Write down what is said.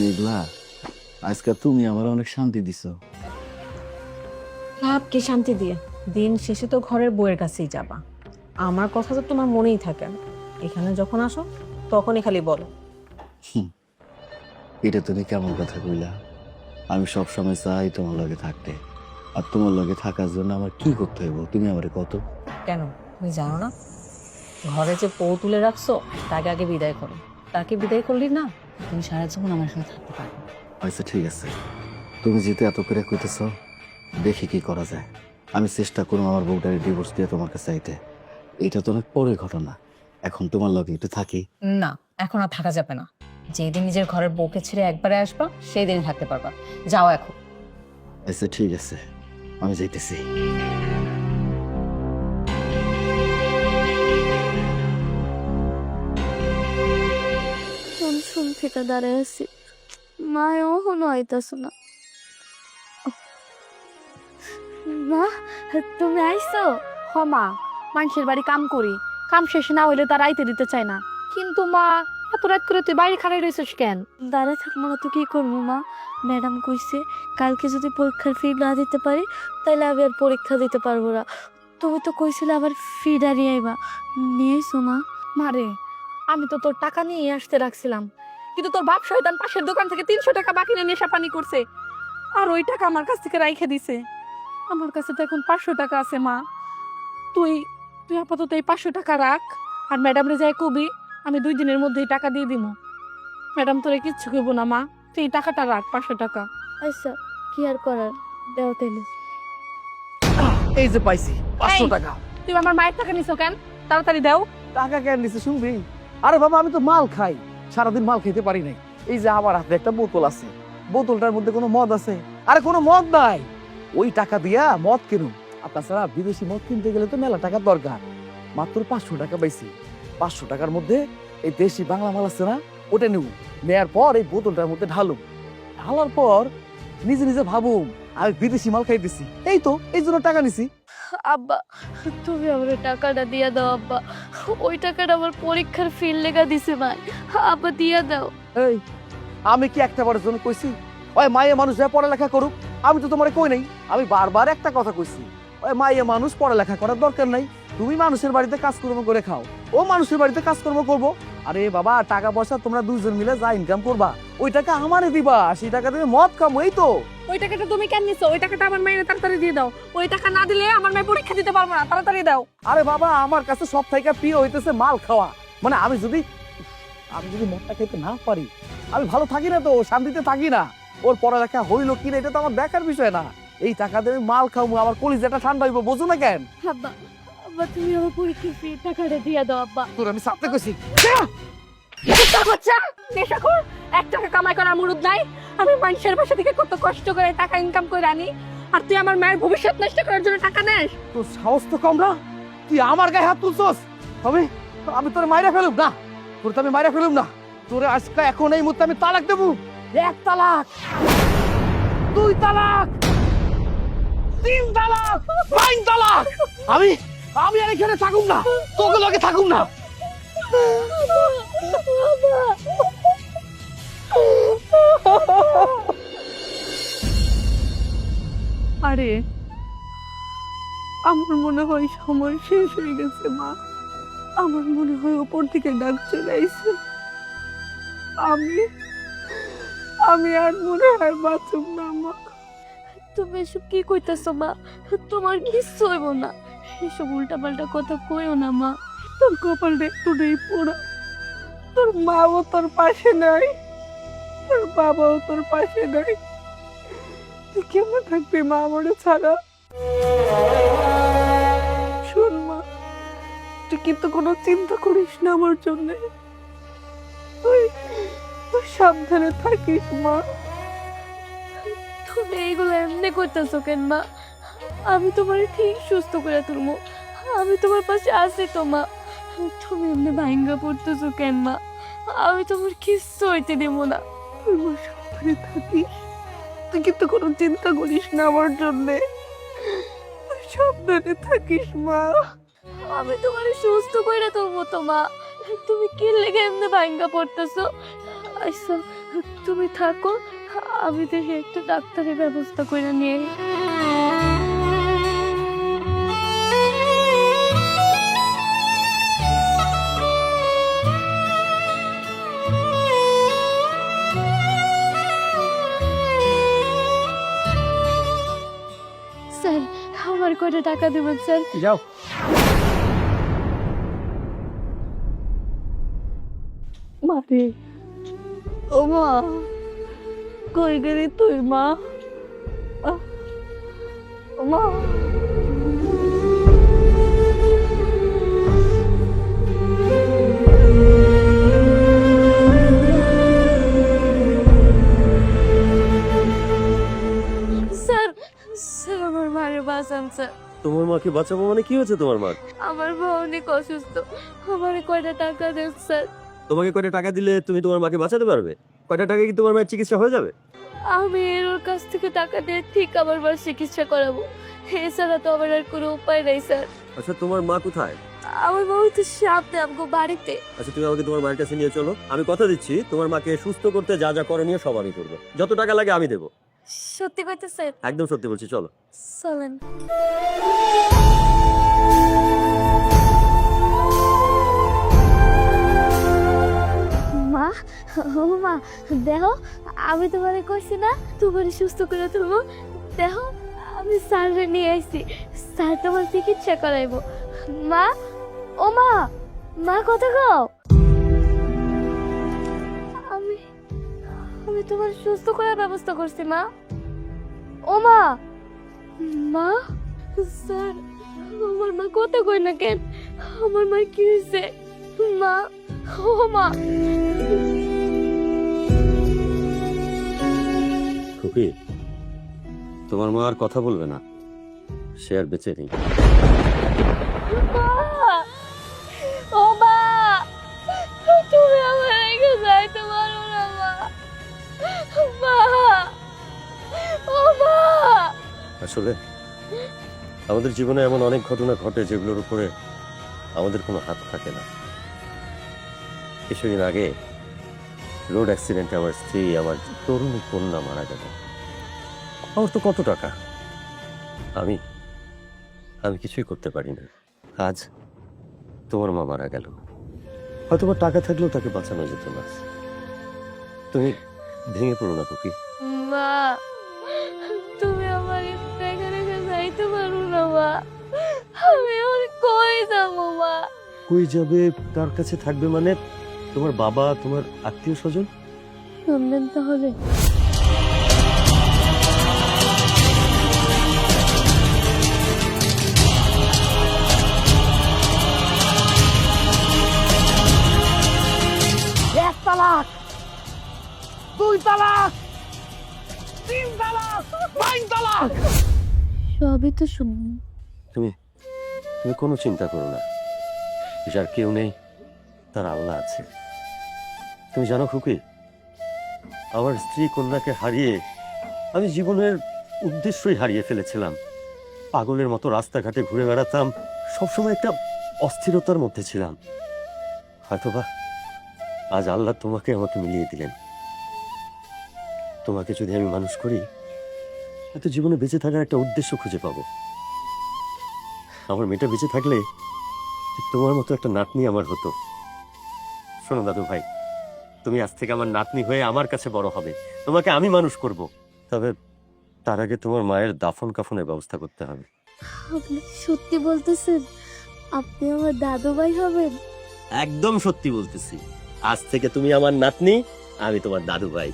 মেঘলা আজকে তুমি আমার অনেক শান্তি দিছো। লাভ কি শান্তি দিয়ে? দিন শেষে তো ঘরের বউয়ের কাছেই যাবা। আমার কথা তো তোমার মনেই থাকে এখানে যখন আসো তখনই খালি বলো। এটা তুমি কেমন কথা কইলা? আমি সব সময় চাই তোমার লগে থাকতে। আর তোমার লগে থাকার জন্য আমার কি করতে হইব? তুমি আমারে কত? কেন? তুমি জানো না? ঘরে যে পৌ তুলে রাখছো তাকে আগে বিদায় করো। তাকে বিদায় করলি না? তুমি সারা জীবন আমার সাথে থাকতে পারবে আচ্ছা ঠিক আছে। তুমি যেহেতু এত করে কইতেছ দেখি কি করা যায়। আমি চেষ্টা করব আমার বউটারে ডিভোর্স দিয়ে তোমার কাছে আইতে। এটা তো অনেক পরের ঘটনা। এখন তোমার লগে একটু থাকি। না এখন আর থাকা যাবে না। যেদিন নিজের ঘরের বউকে ছেড়ে একবারে আসবা সেই দিন থাকতে পারবা। যাও এখন। আচ্ছা ঠিক আছে। আমি যাইতেছি। থেকে দাঁড়ায় আছি। মায় ওহনো আইতাছ না। মা তুমি আইছো? হ মা মানুষের বাড়ি কাম করি। কাম শেষ না হইলে তার আইতে দিতে চায় না। কিন্তু মা এত রাত করে তুই বাইরে খাড়াই রয়েছিস কেন? দাঁড়ায় থাকব না তো কি করব মা? ম্যাডাম কইছে কালকে যদি পরীক্ষার ফি না দিতে পারি তাহলে আমি আর পরীক্ষা দিতে পারব না। তুমি তো কইছিলে আবার ফি দাঁড়িয়ে আইবা। নিয়ে এসো না মারে আমি তো তোর টাকা নিয়ে আসতে রাখছিলাম। কিন্তু তোর বাপ শয়তান পাশের দোকান থেকে তিনশো টাকা বাকি নিয়ে নেশা পানি করছে। আর ওই টাকা আমার কাছ থেকে রাইখে দিছে। আমার কাছে তো এখন পাঁচশো টাকা আছে মা। তুই তুই আপাতত এই পাঁচশো টাকা রাখ। আর ম্যাডাম রে যাই কবি আমি দুই দিনের মধ্যেই টাকা দিয়ে দিব ম্যাডাম তোরে কিচ্ছু কইব না মা। তুই এই টাকাটা রাখ পাঁচশো টাকা। আচ্ছা কি আর করার? দেও তাইলে। এই যে পাইছি পাঁচশো টাকা। তুই আমার মায়ের টাকা নিছো কেন? তাড়াতাড়ি দাও। টাকা কেন নিছে শুনবি? আরে বাবা আমি তো মাল খাই। সারাদিন মাল খেতে পারি নাই। এই যে আমার হাতে একটা বোতল আছে, বোতলটার মধ্যে কোনো মদ আছে, আরে কোনো মদ নাই। ওই টাকা দিয়া মদ কিনুন। আর তাছাড়া বিদেশি মদ কিনতে গেলে তো মেলা টাকার দরকার। মাত্র পাঁচশো টাকা পাইছি। পাঁচশো টাকার মধ্যে এই দেশি বাংলা মাল আছে না, ওটা নেব। নেয়ার পর এই বোতলটার মধ্যে ঢালুম। ঢালার পর নিজে নিজে ভাবুম আমি বিদেশি মাল খাইতেছি। এই তো, এই জন্য টাকা নিছি। আব্বা, তুমি আমার টাকাটা দিয়া দাও, আব্বা। ওই টাকাটা আমার পরীক্ষার ফিল লেগা দিছে ভাই আপা, দিয়া দাও। এই, আমি কি একটা বারের জন্য কইছি? ওই মায়ে মানুষ যা পড়ালেখা করুক, আমি তো তোমারে কই নাই, আমি বারবার একটা কথা কইছি। ওই মায়ে মানুষ পড়ালেখা করার দরকার নাই, তুমি মানুষের বাড়িতে কাজকর্ম করে খাও। ও মানুষের বাড়িতে কাজকর্ম করব আরে বাবা টাকা পয়সা তোমরা দুজন মিলে যা ইনকাম করবা ওই টাকা আমারে দিবা সেই টাকা দিয়ে মদ খামো এই তো। ওই টাকাটা তুমি কেন নিছো? ওই টাকাটা আমার মায়ের তাড়াতাড়ি দিয়ে দাও। ওই টাকা না দিলে আমার মেয়ে পরীক্ষা দিতে পারব না তাড়াতাড়ি দাও। আরে বাবা আমার কাছে সব থেকে প্রিয় হইতেছে মাল খাওয়া। মানে আমি যদি আমি যদি মদটা খেতে না পারি আমি ভালো থাকি না তো শান্তিতে থাকি না। ওর পড়ালেখা হইল কিনা এটা তো আমার দেখার বিষয় না। এই টাকা দিয়ে আমি মাল খাব আমার কলিজাটা ঠান্ডা হইব বোঝো না কেন? আব্বা তুমি আমার পরীক্ষার ফি টাকাটা দিয়া দাও আব্বা। তোর আমি সাথে কইছি। বাচ্চা! নেশাখোর এক টাকা কামাই করার মুরুদ নাই। আমি মানুষের বাসা থেকে কত কষ্ট করে টাকা ইনকাম করে আনি। আর তুই আমার মায়ের ভবিষ্যৎ নষ্ট করার জন্য টাকা নেস। তোর সাহস তো কম না? তুই আমার গায়ে হাত তুলছস? আমি আমি তোর মাইরা ফেলুম না? তোর তো আমি মাইরা ফেলুম না। তোরে আজকে এখন এই মুহূর্তে আমি তালাক দেবো। এক তালাক! দুই তালাক! তিন তালাক! তিন তালাক! আমি আমি আর এখানে থাকুম না। তোকে লগে থাকুম না। আরে আমার মনে হয় সময় শেষ হয়ে গেছে মা। আমার মনে হয় ওপর থেকে ডাক চলে আইছে। আমি আমি আর মনে হয় বাঁচুম না মা। তুমি এসব কি কইতাছো মা? তোমার কিচ্ছু হইব না। এসব উল্টাপাল্টা কথা কইও না, মা। তোর কপালটা একটু নেই পোড়া। তোর মাও তোর পাশে নাই। তোর বাবাও তোর পাশে নাই। তুই কেমন থাকবি মা আমার ছাড়া? শোন, মা, তুই কিন্তু কোনো চিন্তা করিস না আমার জন্য। তুই তুই সাবধানে থাকিস, মা। তুমি এইগুলো এমনি করতেছো কেন, মা? আমি তোমার ঠিক সুস্থ করে তুলবো। আমি তোমার পাশে আছি তো, মা। তুমি এমনি ভাঙ্গা পড়তেছো কেন, মা? আমি তোমার কিচ্ছু হইতে দেব না। তুই মা সাবধানে থাকিস। তুই কিন্তু কোনো চিন্তা করিস না আমার জন্যে। তুই সাবধানে থাকিস, মা। আমি তোমার সুস্থ করে তুলবো তো, মা। তুমি কি লেগে এমনি ভাঙ্গা পড়তেছো? আচ্ছা তুমি থাকো। আমি দেখি একটা ডাক্তারের ব্যবস্থা করে নিয়ে কয়টা টাকা দেবেন স্যার। যাও। মারে ও মা। কই গেলি তুই মা? মা। বাঁচান স্যার তোমার মাকে বাঁচাবো মানে কি হয়েছে তোমার মা? আমার মা অনেক অসুস্থ। আমার কয়টা টাকা দেন স্যার? তোমাকে কয়টা টাকা দিলে তুমি তোমার মাকে বাঁচাতে পারবে? কয়টা টাকা কি তোমার মায়ের চিকিৎসা হয়ে যাবে? আমি এর ওর কাছ থেকে টাকা দিয়ে ঠিক আমার মার চিকিৎসা করাবো। এছাড়া তো আমার আর কোনো উপায় নেই স্যার। আচ্ছা তোমার মা কোথায়? আমার মা তো সামনে আমাকে বাড়িতে। আচ্ছা তুমি আমাকে তোমার মায়ের কাছে নিয়ে চলো। আমি কথা দিচ্ছি তোমার মাকে সুস্থ করতে যা যা করণীয় সব আমি করব। যত টাকা লাগে আমি দেবো। সত্যি কইতে স্যার একদম সত্যি বলছি চলো। চলেন। মা ও মা দেখো আমি তোমারে কইছি না তোমারে সুস্থ করে তুলবো। দেখো আমি স্যাররে নিয়ে আইছি স্যার তোমার চিকিৎসা করাইবো। মা ও মা মা কথা কও আমি তোমার সুস্থ করার ব্যবস্থা করছি মা। ও মা। মা? স্যার আমার মা কথা কই না কেন? আমার মা কি হয়েছে? মা ও মা। খুকি তোমার মা আর কথা বলবে না। সে আর বেঁচে নেই। আসলে, আমাদের জীবনে এমন অনেক ঘটনা ঘটে যেগুলোর উপরে আমাদের কোনো হাত থাকে না। কিছুদিন আগে রোড অ্যাক্সিডেন্টে আমার স্ত্রী, আমার তরুণ কন্যা মারা গেল। আমার তো কত টাকা? আমি আমি কিছুই করতে পারি না। আজ তোমার মা মারা গেল। হয়তো টাকা থাকলেও তাকে বাঁচানো যেত না। তুমি ভেঙে পড়ো না, কুকি। মা, তুমি কই যাবে কার কাছে থাকবে মানে তোমার বাবা তোমার আত্মীয় স্বজন? শুনবেন তাহলে। এক তালাক দুই তালাক তিন তালাক পাঁচ তালাক। সবই তো শুনুন তুমি তুমি কোনো চিন্তা করো না। যার কেউ নেই। তার আল্লাহ আছে। তুমি জানো খুকি, আমার স্ত্রী কন্যাকে হারিয়ে আমি জীবনের উদ্দেশ্যই হারিয়ে ফেলেছিলাম। পাগলের মতো রাস্তাঘাটে ঘুরে বেড়াতাম, সবসময় একটা অস্থিরতার মধ্যে ছিলাম। হয়তোবা আজ আল্লাহ তোমাকে আমাকে মিলিয়ে দিলেন। তোমাকে যদি আমি মানুষ করি হয়তো জীবনে বেঁচে থাকার একটা উদ্দেশ্য খুঁজে পাবো। আমার মেয়েটা বেঁচে থাকলে তোমার মতো একটা নাতনি আমার হতো। শোনো দাদু ভাই তুমি আজ থেকে আমার নাতনি হয়ে আমার কাছে বড় হবে। তোমাকে আমি মানুষ করব। তবে তার আগে তোমার মায়ের দাফন কাফনের ব্যবস্থা করতে হবে। আপনি সত্যি বলতেছেন? আপনি আমার দাদু ভাই হবেন? একদম সত্যি বলতেছি। আজ থেকে তুমি আমার নাতনি আমি তোমার দাদু ভাই।